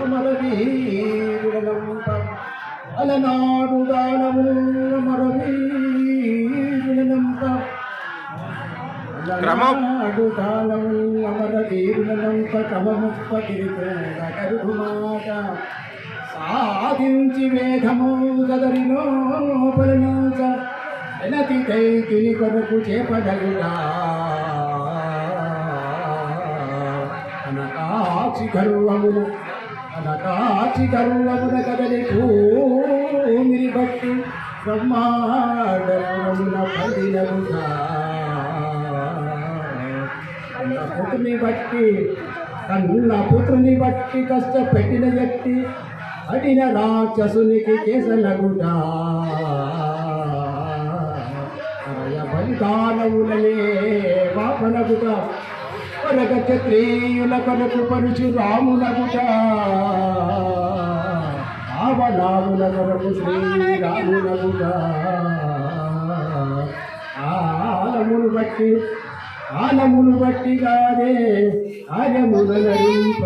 అమర వీరులంప అలనాడు దానము అమర వీరులంప అలనాడు దానము అమర వీరులంప క్రమముప్ప తిరుగుమాట సాధించి వేదము గదరిలో పలనాచ ఎనతి కైకిని కొరకు చేపడగుడా. అనకాచి గర్వములు అనకాచి గర్వమున కదలి భూమిని బట్టి బ్రహ్మాండమున పడినముగా పుత్రుని బట్టి కన్న పుత్రుని బట్టి కష్టపెట్టిన వ్యక్తి అడిన రాక్షసునికి కేసలగుడా. బలిదానములనే పాపనగుట. కొరక క్షత్రియుల కొరకు పరుచు రాములగుట రావణాముల కొరకు శ్రీరాములగుట ఆలమును బట్టి ఆలమును బట్టి గానే కార్యముల నరింప